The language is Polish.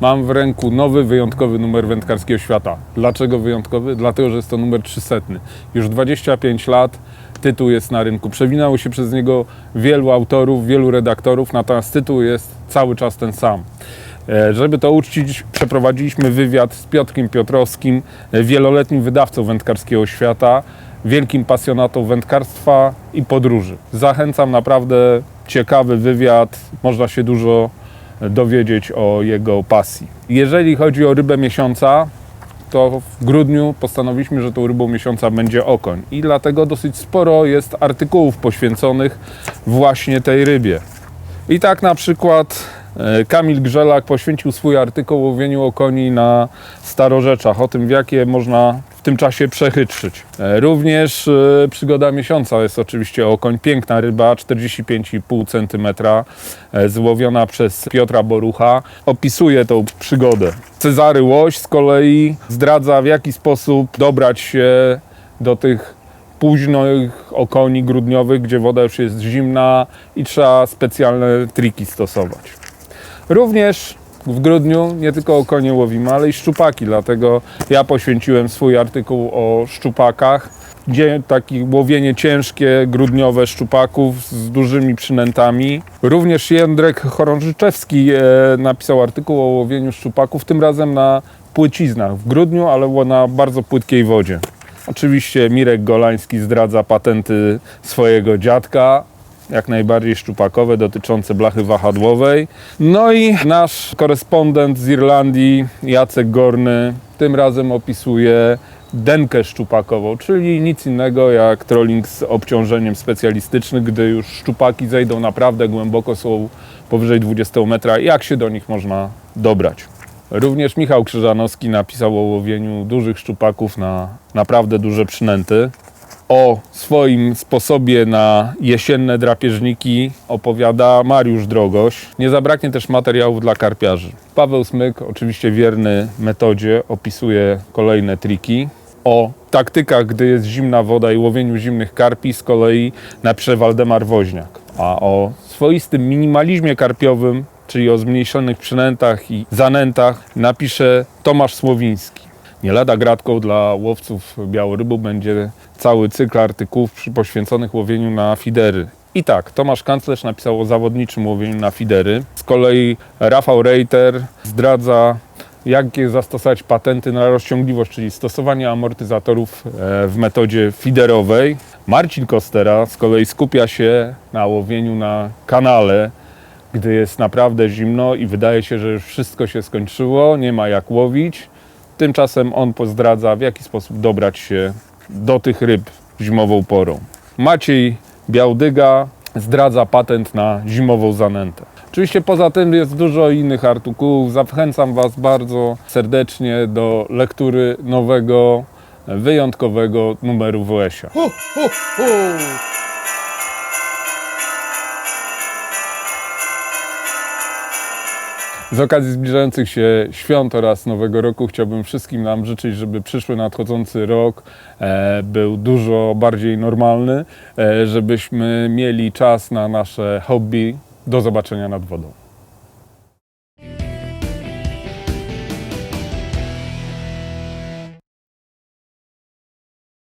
Mam w ręku nowy, wyjątkowy numer wędkarskiego świata. Dlaczego wyjątkowy? Dlatego, że jest to numer 300. Już 25 lat tytuł jest na rynku. Przewinęło się przez niego wielu autorów, wielu redaktorów, natomiast tytuł jest cały czas ten sam. E, Żeby to uczcić, przeprowadziliśmy wywiad z Piotrkiem Piotrowskim, e, wieloletnim wydawcą wędkarskiego świata, wielkim pasjonatą wędkarstwa i podróży. Zachęcam, naprawdę ciekawy wywiad, można się dużo dowiedzieć o jego pasji. Jeżeli chodzi o rybę miesiąca, to w grudniu postanowiliśmy, że tą rybą miesiąca będzie okoń i dlatego dosyć sporo jest artykułów poświęconych właśnie tej rybie. I tak na przykład e, Kamil Grzelak poświęcił swój artykuł o łowieniu okoni na Starorzeczach, o tym w jakie można tym czasie przechytrzyć. E, Również e, przygoda miesiąca jest oczywiście okoń, piękna ryba, 45,5 cm, e, złowiona przez Piotra Borucha. Opisuje tą przygodę. Cezary Łoś z kolei zdradza w jaki sposób dobrać się do tych późnych okoni grudniowych, gdzie woda już jest zimna i trzeba specjalne triki stosować. Również w grudniu nie tylko okonie łowimy, ale i szczupaki, dlatego ja poświęciłem swój artykuł o szczupakach, gdzie takie łowienie ciężkie, grudniowe szczupaków z dużymi przynętami. Również Jędrek Chorążyczewski e, napisał artykuł o łowieniu szczupaków, tym razem na płyciznach w grudniu, ale na bardzo płytkiej wodzie. Oczywiście Mirek Golański zdradza patenty swojego dziadka, jak najbardziej szczupakowe, dotyczące blachy wahadłowej. No i nasz korespondent z Irlandii, Jacek Gorny, tym razem opisuje denkę szczupakową, czyli nic innego jak trolling z obciążeniem specjalistycznym, gdy już szczupaki zejdą naprawdę głęboko, są powyżej 20 metra, jak się do nich można dobrać. Również Michał Krzyżanowski napisał o łowieniu dużych szczupaków na naprawdę duże przynęty. O swoim sposobie na jesienne drapieżniki opowiada Mariusz Drogoś. Nie zabraknie też materiałów dla karpiarzy. Paweł Smyk, oczywiście wierny metodzie, opisuje kolejne triki. O taktykach, gdy jest zimna woda i łowieniu zimnych karpi z kolei napisze Waldemar Woźniak. A o swoistym minimalizmie karpiowym, czyli o zmniejszonych przynętach i zanętach napisze Tomasz Słowiński. Nie lada gratką dla łowców białorybu będzie cały cykl artykułów poświęconych łowieniu na fidery. I tak, Tomasz Kanclerz napisał o zawodniczym łowieniu na fidery. Z kolei Rafał Reiter zdradza, jakie zastosować patenty na rozciągliwość, czyli stosowanie amortyzatorów e, w metodzie fiderowej. Marcin Kostera z kolei skupia się na łowieniu na kanale, gdy jest naprawdę zimno i wydaje się, że już wszystko się skończyło, nie ma jak łowić. Tymczasem on pozdradza, w jaki sposób dobrać się do tych ryb zimową porą. Maciej Białdyga zdradza patent na zimową zanętę. Oczywiście poza tym jest dużo innych artykułów. Zachęcam Was bardzo serdecznie do lektury nowego, wyjątkowego numeru WS-a. Z okazji zbliżających się świąt oraz Nowego Roku chciałbym wszystkim nam życzyć, żeby przyszły nadchodzący rok e, był dużo bardziej normalny, e, żebyśmy mieli czas na nasze hobby. Do zobaczenia nad wodą.